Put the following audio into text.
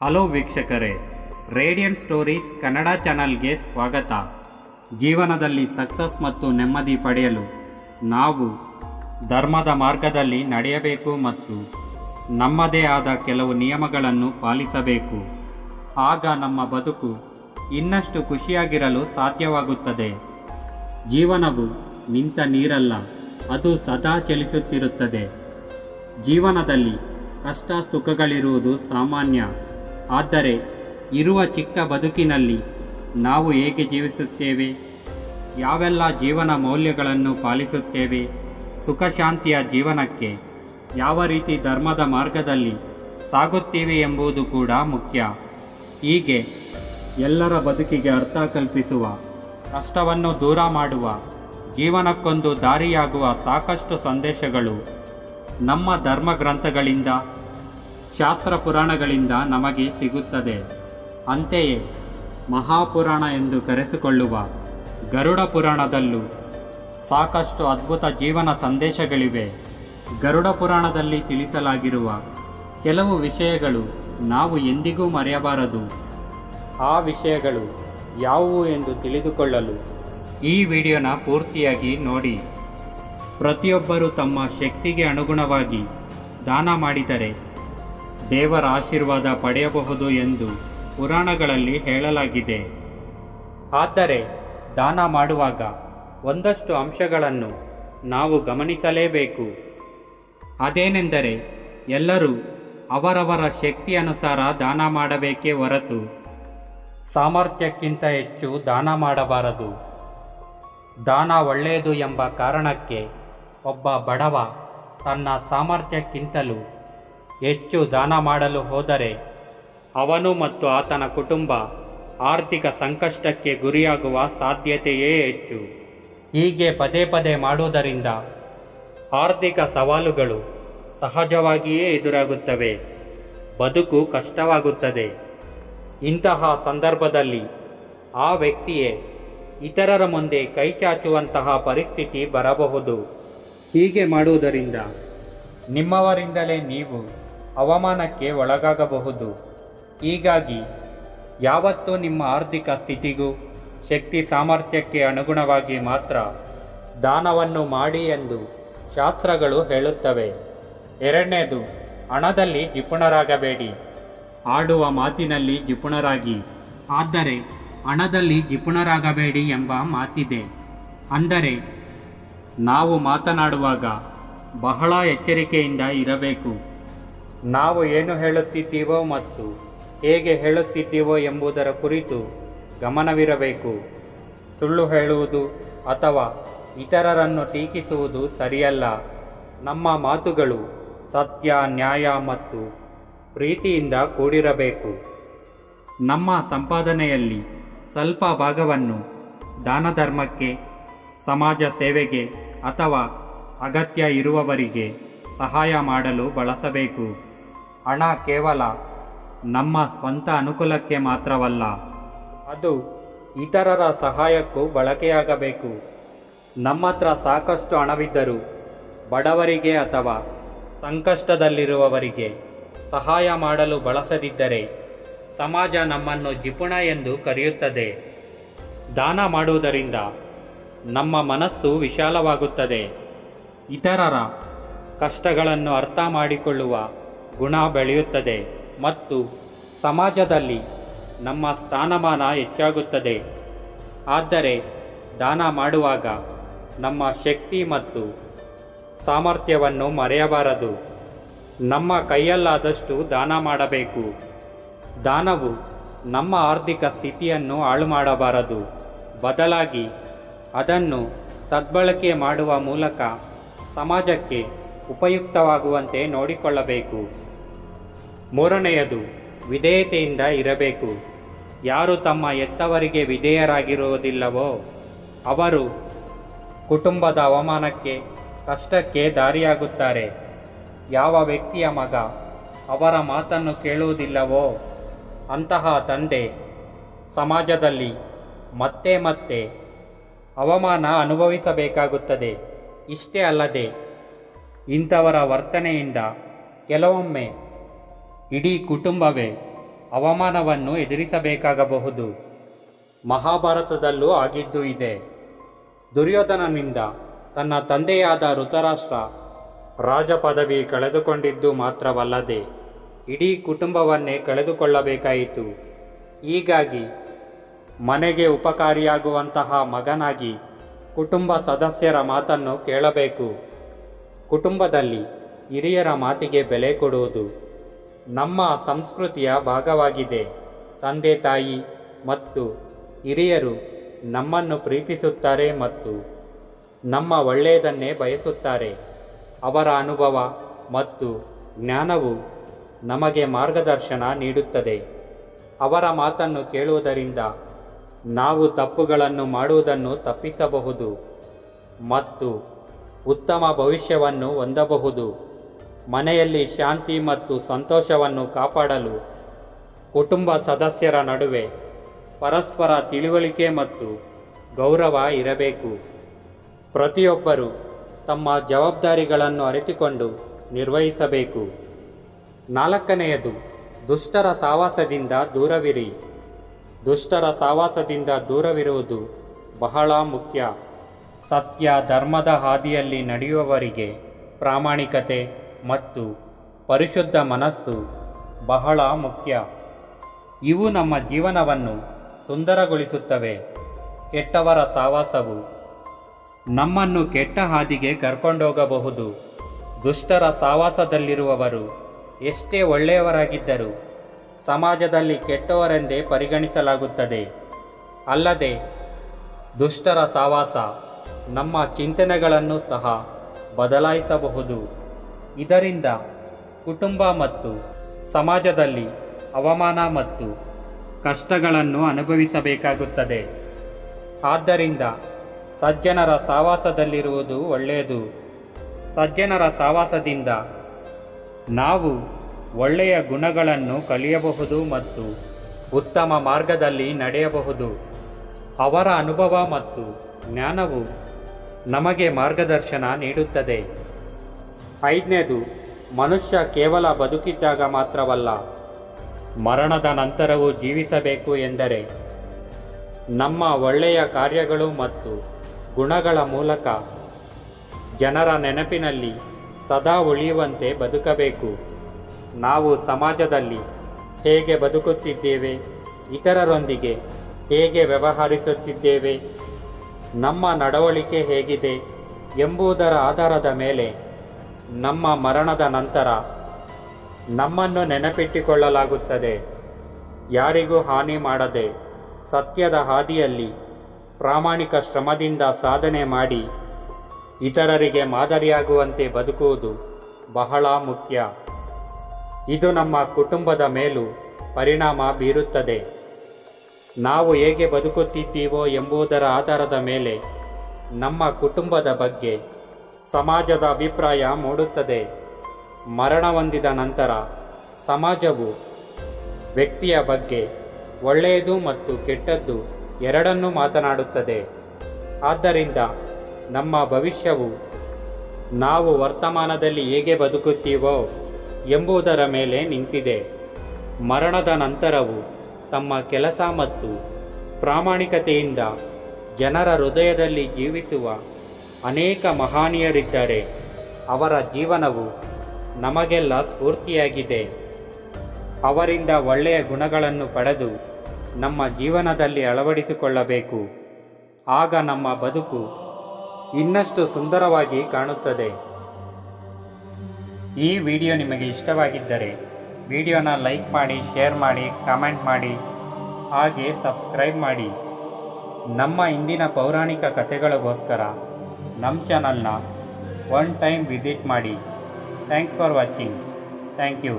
Hello ವೀಕ್ಷಕರೇ, radiant stories Kannada ಚಾನಲ್ಗೆ ಸ್ವಾಗತ. ಜೀವನದಲ್ಲಿ ಸಕ್ಸಸ್ ಮತ್ತು ನೆಮ್ಮದಿ ಪಡೆಯಲು ನಾವು ಧರ್ಮದ ಮಾರ್ಗದಲ್ಲಿ ನಡೆಯಬೇಕು ಮತ್ತು ನಮ್ಮದೇ ಆದ ಕೆಲವು ನಿಯಮಗಳನ್ನು ಪಾಲಿಸಬೇಕು. ಆಗ ನಮ್ಮ ಬದುಕು ಇನ್ನಷ್ಟು ಖುಷಿಯಾಗಿರಲು ಸಾಧ್ಯವಾಗುತ್ತದೆ. ಜೀವನವು ನಿಂತ ನೀರಲ್ಲ, ಅದು ಸದಾ ಚಲಿಸುತ್ತಿರುತ್ತದೆ. ಜೀವನದಲ್ಲಿ ಕಷ್ಟ ಸುಖಗಳಿರುವುದು ಸಾಮಾನ್ಯ. ಆದರೆ ಇರುವ ಚಿಕ್ಕ ಬದುಕಿನಲ್ಲಿ ನಾವು ಹೇಗೆ ಜೀವಿಸುತ್ತೇವೆ? ಯಾವೆಲ್ಲ ಜೀವನ ಮೌಲ್ಯಗಳನ್ನು ಪಾಲಿಸುತ್ತೇವೆ? ಸುಖ ಶಾಂತಿಯ ಜೀವನಕ್ಕೆ ಯಾವ ರೀತಿ ಧರ್ಮದ ಮಾರ್ಗದಲ್ಲಿ ಸಾಗುತ್ತೇವೆ ಎಂಬುದು ಕೂಡ ಮುಖ್ಯ. ಹೀಗೆ ಎಲ್ಲರ ಬದುಕಿಗೆ ಅರ್ಥ ಕಲ್ಪಿಸುವ, ಕಷ್ಟವನ್ನು ದೂರ ಮಾಡುವ, ಜೀವನಕ್ಕೊಂದು ದಾರಿಯಾಗುವ ಸಾಕಷ್ಟು ಸಂದೇಶಗಳು ನಮ್ಮ ಧರ್ಮ ಗ್ರಂಥಗಳಿಂದ ಶಾಸ್ತ್ರ ಪುರಾಣಗಳಿಂದ ನಮಗೆ ಸಿಗುತ್ತದೆ. ಅಂತೆಯೇ ಮಹಾಪುರಾಣ ಎಂದು ಕರೆಸಿಕೊಳ್ಳುವ ಗರುಡ ಪುರಾಣದಲ್ಲೂ ಸಾಕಷ್ಟು ಅದ್ಭುತ ಜೀವನ ಸಂದೇಶಗಳಿವೆ. ಗರುಡ ಪುರಾಣದಲ್ಲಿ ತಿಳಿಸಲಾಗಿರುವ ಕೆಲವು ವಿಷಯಗಳು ನಾವು ಎಂದಿಗೂ ಮರೆಯಬಾರದು. ಆ ವಿಷಯಗಳು ಯಾವುವು ಎಂದು ತಿಳಿದುಕೊಳ್ಳಲು ಈ ವಿಡಿಯೋನ ಪೂರ್ತಿಯಾಗಿ ನೋಡಿ. ಪ್ರತಿಯೊಬ್ಬರು ತಮ್ಮ ಶಕ್ತಿಗೆ ಅನುಗುಣವಾಗಿ ದಾನ ಮಾಡಿದರೆ ದೇವರ ಆಶೀರ್ವಾದ ಪಡೆಯಬಹುದು ಎಂದು ಪುರಾಣಗಳಲ್ಲಿ ಹೇಳಲಾಗಿದೆ. ಆದರೆ ದಾನ ಮಾಡುವಾಗ ಒಂದಷ್ಟು ಅಂಶಗಳನ್ನು ನಾವು ಗಮನಿಸಲೇಬೇಕು. ಅದೇನೆಂದರೆ ಎಲ್ಲರೂ ಅವರವರ ಶಕ್ತಿ ಅನುಸಾರ ದಾನ ಮಾಡಬೇಕೇ ಹೊರತು ಸಾಮರ್ಥ್ಯಕ್ಕಿಂತ ಹೆಚ್ಚು ದಾನ ಮಾಡಬಾರದು. ದಾನ ಒಳ್ಳೆಯದು ಎಂಬ ಕಾರಣಕ್ಕೆ ಒಬ್ಬ ಬಡವ ತನ್ನ ಸಾಮರ್ಥ್ಯಕ್ಕಿಂತಲೂ ಹೆಚ್ಚು ದಾನ ಮಾಡಲು ಹೋದರೆ ಅವನು ಮತ್ತು ಆತನ ಕುಟುಂಬ ಆರ್ಥಿಕ ಸಂಕಷ್ಟಕ್ಕೆ ಗುರಿಯಾಗುವ ಸಾಧ್ಯತೆಯೇ ಹೆಚ್ಚು. ಹೀಗೆ ಪದೇ ಪದೇ ಮಾಡುವುದರಿಂದ ಆರ್ಥಿಕ ಸವಾಲುಗಳು ಸಹಜವಾಗಿಯೇ ಎದುರಾಗುತ್ತವೆ. ಬದುಕು ಕಷ್ಟವಾಗುತ್ತದೆ. ಇಂತಹ ಸಂದರ್ಭದಲ್ಲಿ ಆ ವ್ಯಕ್ತಿಯೇ ಇತರರ ಮುಂದೆ ಕೈಚಾಚುವಂತಹ ಪರಿಸ್ಥಿತಿ ಬರಬಹುದು. ಹೀಗೆ ಮಾಡುವುದರಿಂದ ನಿಮ್ಮವರಿಂದಲೇ ನೀವು ಅವಮಾನಕ್ಕೆ ಒಳಗಾಗಬಹುದು. ಹೀಗಾಗಿ ಯಾವತ್ತೂ ನಿಮ್ಮ ಆರ್ಥಿಕ ಸ್ಥಿತಿಗೂ ಶಕ್ತಿ ಸಾಮರ್ಥ್ಯಕ್ಕೆ ಅನುಗುಣವಾಗಿ ಮಾತ್ರ ದಾನವನ್ನು ಮಾಡಿ ಎಂದು ಶಾಸ್ತ್ರಗಳು ಹೇಳುತ್ತವೆ. ಎರಡನೇದು, ಹಣದಲ್ಲಿ ಜಿಪುಣರಾಗಬೇಡಿ ಆಡುವ ಮಾತಿನಲ್ಲಿ ಜಿಪುಣರಾಗಿ ಆದರೆ, ಹಣದಲ್ಲಿ ಜಿಪುಣರಾಗಬೇಡಿ ಎಂಬ ಮಾತಿದೆ. ಅಂದರೆ, ನಾವು ಮಾತನಾಡುವಾಗ ಬಹಳ ಎಚ್ಚರಿಕೆಯಿಂದ ಇರಬೇಕು. ನಾವು ಏನು ಹೇಳುತ್ತಿದ್ದೀವೋ ಮತ್ತು ಹೇಗೆ ಹೇಳುತ್ತಿದ್ದೀವೋ ಎಂಬುದರ ಕುರಿತು ಗಮನವಿರಬೇಕು. ಸುಳ್ಳು ಹೇಳುವುದು ಅಥವಾ ಇತರರನ್ನು ಟೀಕಿಸುವುದು ಸರಿಯಲ್ಲ. ನಮ್ಮ ಮಾತುಗಳು ಸತ್ಯ, ನ್ಯಾಯ ಮತ್ತು ಪ್ರೀತಿಯಿಂದ ಕೂಡಿರಬೇಕು. ನಮ್ಮ ಸಂಪಾದನೆಯಲ್ಲಿ ಸ್ವಲ್ಪ ಭಾಗವನ್ನು ದಾನ ಧರ್ಮಕ್ಕೆ ಸಮಾಜ ಸೇವೆಗೆ ಅಥವಾ ಅಗತ್ಯ ಇರುವವರಿಗೆ ಸಹಾಯ ಮಾಡಲು ಬಳಸಬೇಕು. ಹಣ ಕೇವಲ ನಮ್ಮ ಸ್ವಂತ ಅನುಕೂಲಕ್ಕೆ ಮಾತ್ರವಲ್ಲ, ಅದು ಇತರರ ಸಹಾಯಕ್ಕೂ ಬಳಕೆಯಾಗಬೇಕು. ನಮ್ಮತ್ರ ಸಾಕಷ್ಟು ಹಣವಿದ್ದರೂ ಬಡವರಿಗೆ ಅಥವಾ ಸಂಕಷ್ಟದಲ್ಲಿರುವವರಿಗೆ ಸಹಾಯ ಮಾಡಲು ಬಳಸದಿದ್ದರೆ ಸಮಾಜ ನಮ್ಮನ್ನು ಜಿಪುಣ ಎಂದು ಕರೆಯುತ್ತದೆ. ದಾನ ಮಾಡುವುದರಿಂದ ನಮ್ಮ ಮನಸ್ಸು ವಿಶಾಲವಾಗುತ್ತದೆ. ಇತರರ ಕಷ್ಟಗಳನ್ನು ಅರ್ಥ ಮಾಡಿಕೊಳ್ಳುವ ಗುಣ ಬೆಳೆಯುತ್ತದೆ ಮತ್ತು ಸಮಾಜದಲ್ಲಿ ನಮ್ಮ ಸ್ಥಾನಮಾನ ಹೆಚ್ಚಾಗುತ್ತದೆ. ಆದರೆ ದಾನ ಮಾಡುವಾಗ ನಮ್ಮ ಶಕ್ತಿ ಮತ್ತು ಸಾಮರ್ಥ್ಯವನ್ನು ಮರೆಯಬಾರದು. ನಮ್ಮ ಕೈಯಲ್ಲಾದಷ್ಟು ದಾನ ಮಾಡಬೇಕು. ದಾನವು ನಮ್ಮ ಆರ್ಥಿಕ ಸ್ಥಿತಿಯನ್ನು ಹಾಳು ಮಾಡಬಾರದು ಬದಲಾಗಿ ಅದನ್ನು ಸದ್ಬಳಕೆ ಮಾಡುವ ಮೂಲಕ ಸಮಾಜಕ್ಕೆ ಉಪಯುಕ್ತವಾಗುವಂತೆ ನೋಡಿಕೊಳ್ಳಬೇಕು. ಮೂರನೆಯದು, ವಿಧೇಯತೆಯಿಂದ ಇರಬೇಕು. ಯಾರು ತಮ್ಮ ಎತ್ತವರಿಗೆ ವಿಧೇಯರಾಗಿರುವುದಿಲ್ಲವೋ, ಅವರು ಕುಟುಂಬದ ಅವಮಾನಕ್ಕೆ, ಕಷ್ಟಕ್ಕೆ ದಾರಿಯಾಗುತ್ತಾರೆ. ಯಾವ ವ್ಯಕ್ತಿಯ ಮಗ ಅವರ ಮಾತನ್ನು ಕೇಳುವುದಿಲ್ಲವೋ, ಅಂತಹ ತಂದೆ ಸಮಾಜದಲ್ಲಿ ಮತ್ತೆ ಮತ್ತೆ ಅವಮಾನ ಅನುಭವಿಸಬೇಕಾಗುತ್ತದೆ. ಇಷ್ಟೇ ಅಲ್ಲದೆ, ಇಂಥವರ ವರ್ತನೆಯಿಂದ ಕೆಲವೊಮ್ಮೆ ಇಡೀ ಕುಟುಂಬವೇ ಅವಮಾನವನ್ನು ಎದುರಿಸಬೇಕಾಗಬಹುದು. ಮಹಾಭಾರತದಲ್ಲೂ ಆಗಿದ್ದು ಇದೆ. ದುರ್ಯೋಧನನಿಂದ ತನ್ನ ತಂದೆಯಾದ ಋತರಾಷ್ಟ್ರ ರಾಜ ಪದವಿ ಕಳೆದುಕೊಂಡಿದ್ದು ಮಾತ್ರವಲ್ಲದೆ ಇಡೀ ಕುಟುಂಬವನ್ನೇ ಕಳೆದುಕೊಳ್ಳಬೇಕಾಯಿತು. ಹೀಗಾಗಿ ಮನೆಗೆ ಉಪಕಾರಿಯಾಗುವಂತಹ ಮಗನಾಗಿ ಕುಟುಂಬ ಸದಸ್ಯರ ಮಾತನ್ನು ಕೇಳಬೇಕು. ಕುಟುಂಬದಲ್ಲಿ ಹಿರಿಯರ ಮಾತಿಗೆ ಬೆಲೆ ಕೊಡುವುದು ನಮ್ಮ ಸಂಸ್ಕೃತಿಯ ಭಾಗವಾಗಿದೆ. ತಂದೆ ತಾಯಿ ಮತ್ತು ಹಿರಿಯರು ನಮ್ಮನ್ನು ಪ್ರೀತಿಸುತ್ತಾರೆ ಮತ್ತು ನಮ್ಮ ಒಳ್ಳೆಯದನ್ನೇ ಬಯಸುತ್ತಾರೆ. ಅವರ ಅನುಭವ ಮತ್ತು ಜ್ಞಾನವು ನಮಗೆ ಮಾರ್ಗದರ್ಶನ ನೀಡುತ್ತದೆ. ಅವರ ಮಾತನ್ನು ಕೇಳುವುದರಿಂದ ನಾವು ತಪ್ಪುಗಳನ್ನು ಮಾಡುವುದನ್ನು ತಪ್ಪಿಸಬಹುದು ಮತ್ತು ಉತ್ತಮ ಭವಿಷ್ಯವನ್ನು ಹೊಂದಬಹುದು. ಮನೆಯಲ್ಲಿ ಶಾಂತಿ ಮತ್ತು ಸಂತೋಷವನ್ನು ಕಾಪಾಡಲು ಕುಟುಂಬ ಸದಸ್ಯರ ನಡುವೆ ಪರಸ್ಪರ ತಿಳುವಳಿಕೆ ಮತ್ತು ಗೌರವ ಇರಬೇಕು. ಪ್ರತಿಯೊಬ್ಬರು ತಮ್ಮ ಜವಾಬ್ದಾರಿಗಳನ್ನು ಅರಿತುಕೊಂಡು ನಿರ್ವಹಿಸಬೇಕು. ನಾಲ್ಕನೆಯದು, ದುಷ್ಟರ ಸಾವಾಸದಿಂದ ದೂರವಿರಿ. ದುಷ್ಟರ ಸಾವಾಸದಿಂದ ದೂರವಿರುವುದು ಬಹಳ ಮುಖ್ಯ. ಸತ್ಯ ಧರ್ಮದ ಹಾದಿಯಲ್ಲಿ ನಡೆಯುವವರಿಗೆ ಪ್ರಾಮಾಣಿಕತೆ ಮತ್ತು ಪರಿಶುದ್ಧ ಮನಸ್ಸು ಬಹಳ ಮುಖ್ಯ. ಇವು ನಮ್ಮ ಜೀವನವನ್ನು ಸುಂದರಗೊಳಿಸುತ್ತವೆ. ಕೆಟ್ಟವರ ಸಾವಾಸವು ನಮ್ಮನ್ನು ಕೆಟ್ಟ ಹಾದಿಗೆ ಕರ್ಕೊಂಡೋಗಬಹುದು. ದುಷ್ಟರ ಸಾವಾಸದಲ್ಲಿರುವವರು ಎಷ್ಟೇ ಒಳ್ಳೆಯವರಾಗಿದ್ದರೂ ಸಮಾಜದಲ್ಲಿ ಕೆಟ್ಟವರೆಂದೇ ಪರಿಗಣಿಸಲಾಗುತ್ತದೆ. ಅಲ್ಲದೆ ದುಷ್ಟರ ಸಾವಾಸ ನಮ್ಮ ಚಿಂತನೆಗಳನ್ನು ಸಹ ಬದಲಾಯಿಸಬಹುದು. ಇದರಿಂದ ಕುಟುಂಬ ಮತ್ತು ಸಮಾಜದಲ್ಲಿ ಅವಮಾನ ಮತ್ತು ಕಷ್ಟಗಳನ್ನು ಅನುಭವಿಸಬೇಕಾಗುತ್ತದೆ. ಆದ್ದರಿಂದ ಸಜ್ಜನರ ಸಾವಾಸದಲ್ಲಿರುವುದು ಒಳ್ಳೆಯದು. ಸಜ್ಜನರ ಸಾವಾಸದಿಂದ ನಾವು ಒಳ್ಳೆಯ ಗುಣಗಳನ್ನು ಕಲಿಯಬಹುದು ಮತ್ತು ಉತ್ತಮ ಮಾರ್ಗದಲ್ಲಿ ನಡೆಯಬಹುದು. ಅವರ ಅನುಭವ ಮತ್ತು ಜ್ಞಾನವು ನಮಗೆ ಮಾರ್ಗದರ್ಶನ ನೀಡುತ್ತದೆ. ಐದನೇದು, ಮನುಷ್ಯ ಕೇವಲ ಬದುಕಿದ್ದಾಗ ಮಾತ್ರವಲ್ಲ, ಮರಣದ ನಂತರವೂ ಜೀವಿಸಬೇಕು ಎಂದರೆ, ನಮ್ಮ ಒಳ್ಳೆಯ ಕಾರ್ಯಗಳು ಮತ್ತು ಗುಣಗಳ ಮೂಲಕ ಜನರ ನೆನಪಿನಲ್ಲಿ ಸದಾ ಉಳಿಯುವಂತೆ ಬದುಕಬೇಕು. ನಾವು ಸಮಾಜದಲ್ಲಿ ಹೇಗೆ ಬದುಕುತ್ತಿದ್ದೇವೆ, ಇತರರೊಂದಿಗೆ ಹೇಗೆ ವ್ಯವಹರಿಸುತ್ತಿದ್ದೇವೆ, ನಮ್ಮ ನಡವಳಿಕೆ ಹೇಗಿದೆ ಎಂಬುದರ ಆಧಾರದ ಮೇಲೆ ನಮ್ಮ ಮರಣದ ನಂತರ ನಮ್ಮನ್ನು ನೆನಪಿಟ್ಟುಕೊಳ್ಳಲಾಗುತ್ತದೆ. ಯಾರಿಗೂ ಹಾನಿ ಮಾಡದೆ ಸತ್ಯದ ಹಾದಿಯಲ್ಲಿ ಪ್ರಾಮಾಣಿಕ ಶ್ರಮದಿಂದ ಸಾಧನೆ ಮಾಡಿ ಇತರರಿಗೆ ಮಾದರಿಯಾಗುವಂತೆ ಬದುಕುವುದು ಬಹಳ ಮುಖ್ಯ. ಇದು ನಮ್ಮ ಕುಟುಂಬದ ಮೇಲೂ ಪರಿಣಾಮ ಬೀರುತ್ತದೆ. ನಾವು ಹೇಗೆ ಬದುಕುತ್ತಿದ್ದೀವೋ ಎಂಬುದರ ಆಧಾರದ ಮೇಲೆ ನಮ್ಮ ಕುಟುಂಬದ ಬಗ್ಗೆ ಸಮಾಜದ ಅಭಿಪ್ರಾಯ ಮೂಡುತ್ತದೆ. ಮರಣ ಹೊಂದಿದ ನಂತರ ಸಮಾಜವು ವ್ಯಕ್ತಿಯ ಬಗ್ಗೆ ಒಳ್ಳೆಯದು ಮತ್ತು ಕೆಟ್ಟದ್ದು ಎರಡನ್ನೂ ಮಾತನಾಡುತ್ತದೆ. ಆದ್ದರಿಂದ ನಮ್ಮ ಭವಿಷ್ಯವು ನಾವು ವರ್ತಮಾನದಲ್ಲಿ ಹೇಗೆ ಬದುಕುತ್ತೀವೋ ಎಂಬುದರ ಮೇಲೆ ನಿಂತಿದೆ. ಮರಣದ ನಂತರವು ತಮ್ಮ ಕೆಲಸ ಮತ್ತು ಪ್ರಾಮಾಣಿಕತೆಯಿಂದ ಜನರ ಹೃದಯದಲ್ಲಿ ಜೀವಿಸುವ ಅನೇಕ ಮಹಾನೀಯರಿದ್ದಾರೆ. ಅವರ ಜೀವನವು ನಮಗೆಲ್ಲ ಸ್ಫೂರ್ತಿಯಾಗಿದೆ. ಅವರಿಂದ ಒಳ್ಳೆಯ ಗುಣಗಳನ್ನು ಪಡೆದು ನಮ್ಮ ಜೀವನದಲ್ಲಿ ಅಳವಡಿಸಿಕೊಳ್ಳಬೇಕು. ಆಗ ನಮ್ಮ ಬದುಕು ಇನ್ನಷ್ಟು ಸುಂದರವಾಗಿ ಕಾಣುತ್ತದೆ. ಈ ವಿಡಿಯೋ ನಿಮಗೆ ಇಷ್ಟವಾಗಿದ್ದರೆ ವಿಡಿಯೋನ ಲೈಕ್ ಮಾಡಿ, ಶೇರ್ ಮಾಡಿ, ಕಾಮೆಂಟ್ ಮಾಡಿ, ಹಾಗೆ ಸಬ್ಸ್ಕ್ರೈಬ್ ಮಾಡಿ. ನಮ್ಮ ಇಂದಿನ ಪೌರಾಣಿಕ ಕಥೆಗಳಿಗೋಸ್ಕರ ನಮ್ಮ ಚಾನಲ್ನ ಒನ್ ಟೈಮ್ ವಿಸಿಟ್ ಮಾಡಿ. Thanks for watching thank you